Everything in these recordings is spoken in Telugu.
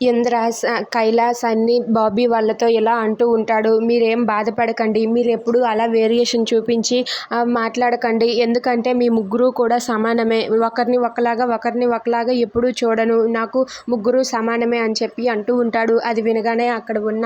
ఇంద్రాస్ కైలాస్ అన్ని బాబీ వాళ్ళతో ఇలా అంటూ ఉంటాడు మీరేం బాధపడకండి మీరు ఎప్పుడు అలా వేరియేషన్ చూపించి మాట్లాడకండి. ఎందుకంటే మీ ముగ్గురు కూడా సమానమే. ఒకరిని ఒకలాగా ఒకరిని ఒకలాగా ఎప్పుడూ చూడను. నాకు ముగ్గురు సమానమే అని చెప్పి అంటూ ఉంటాడు. అది వినగానే అక్కడ ఉన్న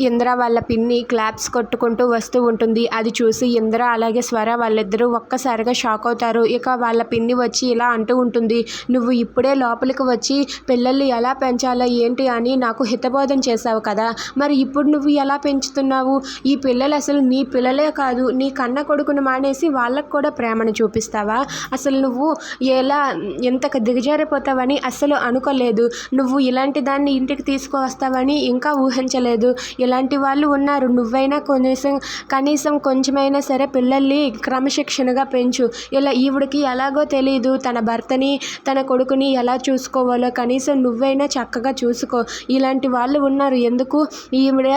ఇంద్ర వాళ్ళ పిన్ని క్లాప్స్ కొట్టుకుంటూ వస్తూ ఉంటుంది. అది చూసి ఇంద్ర అలాగే స్వర వాళ్ళిద్దరూ ఒక్కసారిగా షాక్ అవుతారు. ఇక వాళ్ళ పిన్ని వచ్చి ఇలా అంటూ ఉంటుంది. నువ్వు ఇప్పుడే లోపలికి వచ్చి పిల్లల్ని ఎలా పెంచాలో? ఏంటి అని నాకు హితబోధం చేశావు కదా. మరి ఇప్పుడు నువ్వు ఎలా పెంచుతున్నావు? ఈ పిల్లలు అసలు నీ పిల్లలే కాదు. నీ కన్న కొడుకును మానేసి వాళ్ళకు కూడా ప్రేమను చూపిస్తావా? అసలు నువ్వు ఎలా ఎంతకు దిగజారిపోతావని అస్సలు అనుకోలేదు. నువ్వు ఇలాంటి దాన్ని ఇంటికి తీసుకువస్తావని ఇంకా ఊహించలేదు. ఇలాంటి వాళ్ళు ఉన్నారు? నువ్వైనా కనీసం కనీసం కొంచెమైనా సరే పిల్లల్ని క్రమశిక్షణగా పెంచు. ఇలా ఈవిడికి ఎలాగో తెలియదు తన భర్తని తన కొడుకుని ఎలా చూసుకోవాలో కనీసం నువ్వైనా చక్కగా చూసుకో. ఇలాంటి వాళ్ళు ఉన్నారు. ఎందుకు? ఈవిడ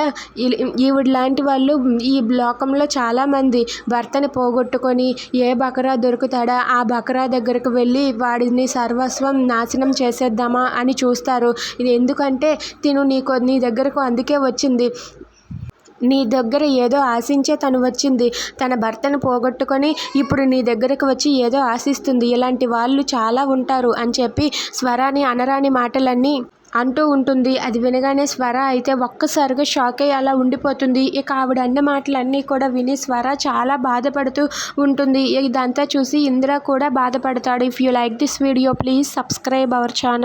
ఈవిడ లాంటి వాళ్ళు ఈ లోకంలో చాలామంది భర్తని పోగొట్టుకొని ఏ బకరా దొరుకుతాడా? ఆ బకరా దగ్గరకు వెళ్ళి వాడిని సర్వస్వం నాశనం చేసేద్దామా అని చూస్తారు. ఇది ఎందుకంటే తిను నీకు నీ దగ్గరకు అందుకే వచ్చింది. నీ దగ్గర ఏదో ఆశించే తను వచ్చింది. తన భర్తను పోగొట్టుకొని ఇప్పుడు నీ దగ్గరకు వచ్చి ఏదో ఆశిస్తుంది. ఇలాంటి వాళ్ళు చాలా ఉంటారు అని చెప్పి స్వరాని అనరాని మాటలన్నీ అంటూ ఉంటుంది. అది వినగానే స్వర అయితే ఒక్కసారిగా షాక్ అయ్యి అలా ఉండిపోతుంది. ఇక ఆవిడ అన్న మాటలన్నీ కూడా విని స్వర చాలా బాధపడుతూ ఉంటుంది. ఇదంతా చూసి ఇందిరా కూడా బాధపడతాడు. If you like this video please subscribe our channel